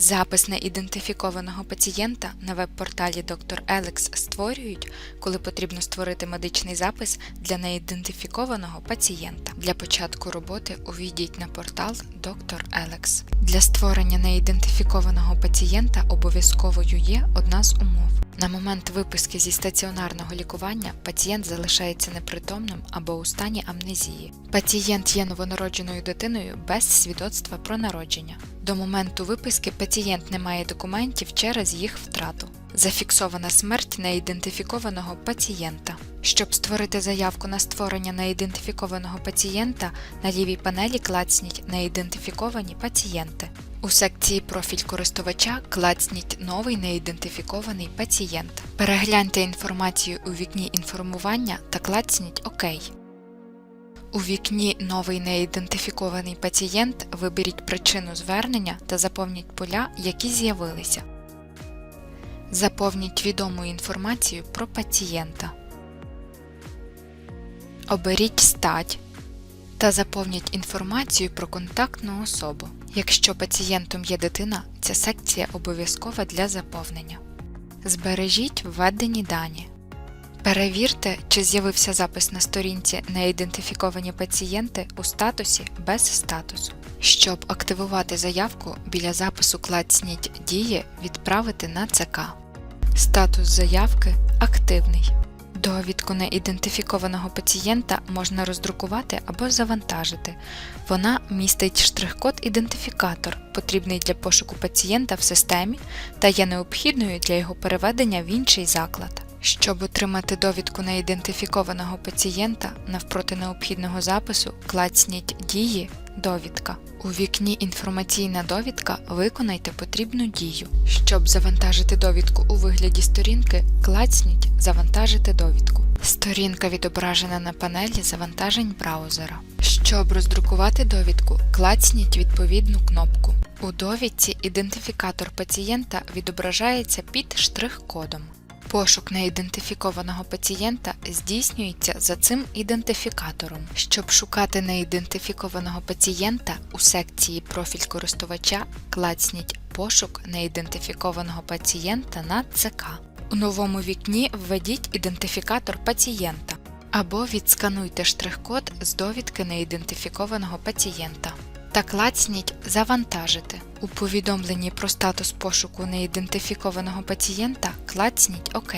Запис неідентифікованого пацієнта на веб-порталі Доктор Елекс створюють, коли потрібно створити медичний запис для неідентифікованого пацієнта. Для початку роботи увійдіть на портал Доктор Елекс. Для створення неідентифікованого пацієнта обов'язковою є одна з умов. На момент виписки зі стаціонарного лікування пацієнт залишається непритомним або у стані амнезії. Пацієнт є новонародженою дитиною без свідоцтва про народження. До моменту виписки пацієнт не має документів через їх втрату. Зафіксована смерть неідентифікованого пацієнта. Щоб створити заявку на створення неідентифікованого пацієнта, на лівій панелі клацніть Неідентифіковані пацієнти. У секції Профіль користувача клацніть Новий неідентифікований пацієнт. Перегляньте інформацію у вікні інформування та клацніть ОК. У вікні Новий неідентифікований пацієнт виберіть причину звернення та заповніть поля, які з'явилися. Заповніть відому інформацію про пацієнта. Оберіть стать та заповніть інформацію про контактну особу. Якщо пацієнтом є дитина, ця секція обов'язкова для заповнення. Збережіть введені дані. Перевірте, чи з'явився запис на сторінці Неідентифіковані пацієнти у статусі без статусу. Щоб активувати заявку, біля запису клацніть Дії Відправити на ЦК. Статус заявки активний. Довідку неідентифікованого пацієнта можна роздрукувати або завантажити. Вона містить штрих-код ідентифікатор, потрібний для пошуку пацієнта в системі та є необхідною для його переведення в інший заклад. Щоб отримати довідку неідентифікованого пацієнта навпроти необхідного запису, клацніть Дії Довідка. У вікні Інформаційна довідка виконайте потрібну дію. Щоб завантажити довідку у вигляді сторінки, клацніть Завантажити довідку. Сторінка відображена на панелі завантажень браузера. Щоб роздрукувати довідку, клацніть відповідну кнопку. У довідці ідентифікатор пацієнта відображається під штрих-кодом. Пошук неідентифікованого пацієнта здійснюється за цим ідентифікатором. Щоб шукати неідентифікованого пацієнта у секції Профіль користувача клацніть Пошук неідентифікованого пацієнта на ЦК. У новому вікні введіть ідентифікатор пацієнта або відскануйте штрих-код з довідки неідентифікованого пацієнта та клацніть Завантажити. У повідомленні про статус пошуку неідентифікованого пацієнта клацніть ОК.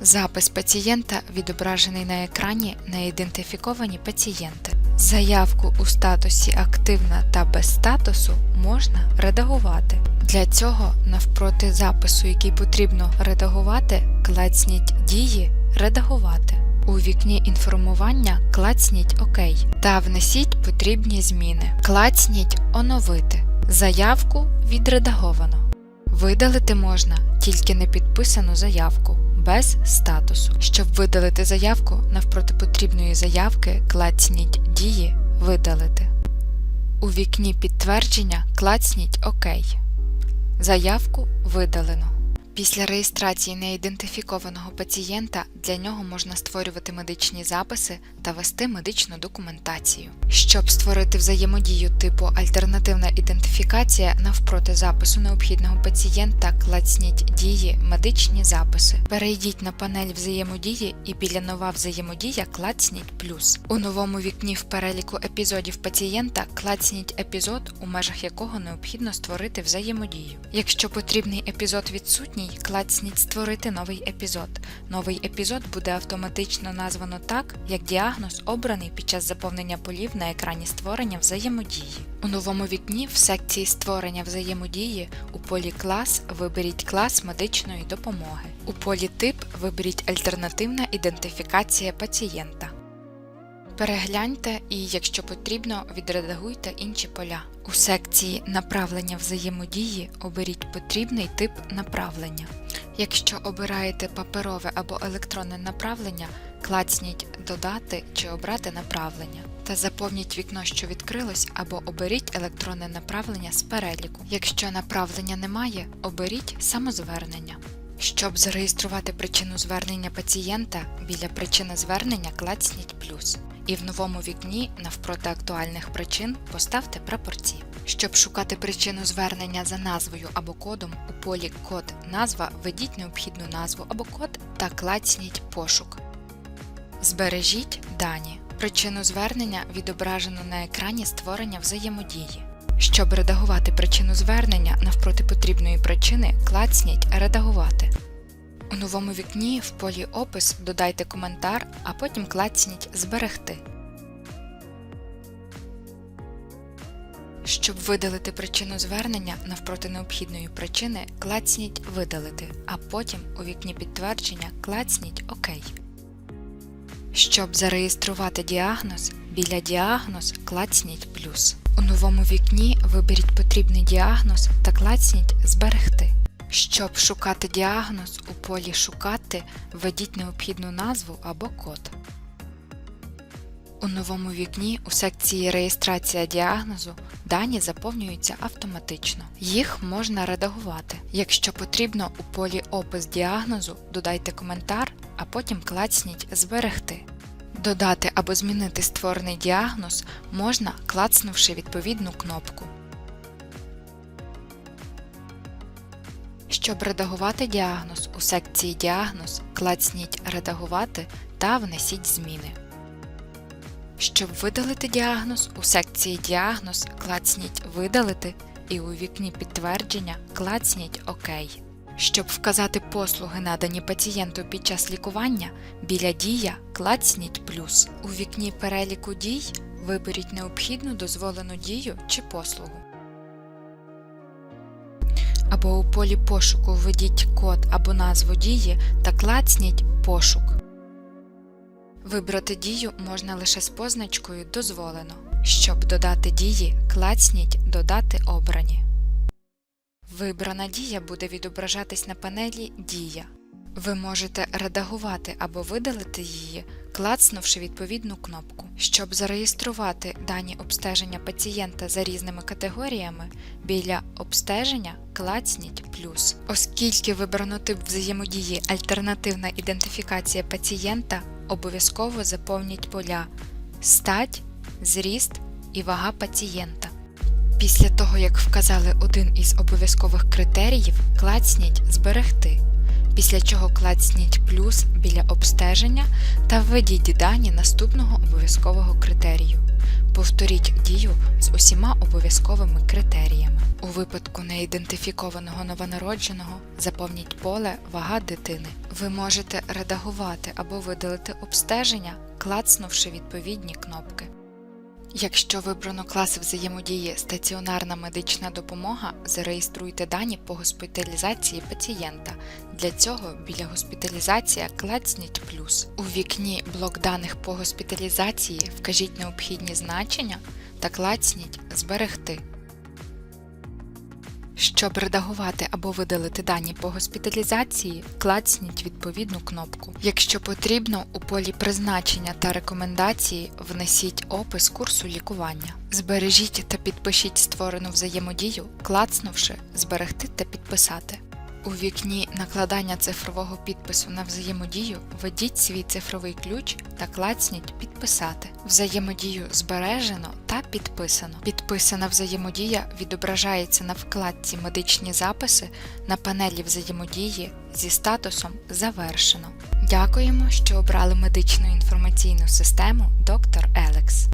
Запис пацієнта відображений на екрані Неідентифіковані пацієнти. Заявку у статусі Активна та без статусу можна редагувати. Для цього навпроти запису, який потрібно редагувати, клацніть Дії Редагувати. У вікні інформування клацніть ОК та внесіть потрібні зміни. Клацніть Оновити. Заявку відредаговано. Видалити можна тільки непідписану заявку без статусу. Щоб видалити заявку, навпроти потрібної заявки клацніть Дії Видалити. У вікні підтвердження клацніть ОК. Заявку видалено. Після реєстрації неідентифікованого пацієнта для нього можна створювати медичні записи та вести медичну документацію. Щоб створити взаємодію типу альтернативна ідентифікація навпроти запису необхідного пацієнта, клацніть дії медичні записи. Перейдіть на панель взаємодії і біля нова взаємодія клацніть плюс. У новому вікні в переліку епізодів пацієнта клацніть епізод, у межах якого необхідно створити взаємодію. Якщо потрібний епізод відсутній, клацніть Створити новий епізод. Новий епізод буде автоматично названо так, як діагноз обраний під час заповнення полів на екрані створення взаємодії. У новому вікні в секції створення взаємодії у полі Клас виберіть клас медичної допомоги. У полі Тип виберіть Альтернативна ідентифікація пацієнта. Перегляньте і, якщо потрібно, відредагуйте інші поля. У секції Направлення взаємодії оберіть потрібний тип направлення. Якщо обираєте паперове або електронне направлення, клацніть Додати чи обрати направлення та заповніть вікно, що відкрилось, або оберіть електронне направлення з переліку. Якщо направлення немає, оберіть самозвернення. Щоб зареєструвати причину звернення пацієнта, біля причини звернення клацніть плюс. І в новому вікні навпроти актуальних причин поставте прапорці. Щоб шукати причину звернення за назвою або кодом, у полі Код назва введіть необхідну назву або код та клацніть Пошук. Збережіть дані. Причину звернення відображено на екрані створення взаємодії. Щоб редагувати причину звернення навпроти потрібної причини, клацніть Редагувати. У новому вікні в полі Опис додайте коментар, а потім клацніть Зберегти. Щоб видалити причину звернення навпроти необхідної причини, клацніть Видалити, а потім у вікні підтвердження клацніть ОК. Щоб зареєструвати діагноз, біля діагноз клацніть плюс. У новому вікні виберіть потрібний діагноз та клацніть Зберегти. Щоб шукати діагноз, у полі Шукати введіть необхідну назву або код. У новому вікні у секції Реєстрація діагнозу дані заповнюються автоматично. Їх можна редагувати. Якщо потрібно, у полі Опис діагнозу додайте коментар, а потім клацніть Зберегти. Додати або змінити створений діагноз можна, клацнувши відповідну кнопку. Щоб редагувати діагноз у секції Діагноз, клацніть Редагувати та внесіть зміни. Щоб видалити діагноз, у секції Діагноз клацніть Видалити і у вікні підтвердження клацніть ОК. Щоб вказати послуги, надані пацієнту під час лікування, біля Дія клацніть плюс. У вікні переліку дій виберіть необхідну дозволену дію чи послугу. Або у полі пошуку введіть код або назву дії та клацніть Пошук. Вибрати дію можна лише з позначкою Дозволено. Щоб додати дії, клацніть Додати обрані. Вибрана дія буде відображатись на панелі Дія. Ви можете редагувати або видалити її, клацнувши відповідну кнопку. Щоб зареєструвати дані обстеження пацієнта за різними категоріями, біля обстеження клацніть плюс. Оскільки вибрано тип взаємодії альтернативна ідентифікація пацієнта, обов'язково заповніть поля стать, зріст і вага пацієнта. Після того, як вказали один із обов'язкових критеріїв, клацніть Зберегти, після чого клацніть плюс біля обстеження та введіть дані наступного обов'язкового критерію. Повторіть дію з усіма обов'язковими критеріями. У випадку неідентифікованого новонародженого заповніть поле Вага дитини. Ви можете редагувати або видалити обстеження, клацнувши відповідні кнопки. Якщо вибрано класи взаємодії стаціонарна медична допомога, зареєструйте дані по госпіталізації пацієнта. Для цього біля госпіталізація клацніть плюс. У вікні блок даних по госпіталізації вкажіть необхідні значення та клацніть Зберегти. Щоб редагувати або видалити дані по госпіталізації, клацніть відповідну кнопку. Якщо потрібно, у полі призначення та рекомендації внесіть опис курсу лікування. Збережіть та підпишіть створену взаємодію, клацнувши Зберегти та підписати. У вікні накладання цифрового підпису на взаємодію введіть свій цифровий ключ та клацніть Підписати. Взаємодію збережено та підписано. Підписана взаємодія відображається на вкладці Медичні записи на панелі взаємодії зі статусом Завершено. Дякуємо, що обрали медичну інформаційну систему Доктор Елекс.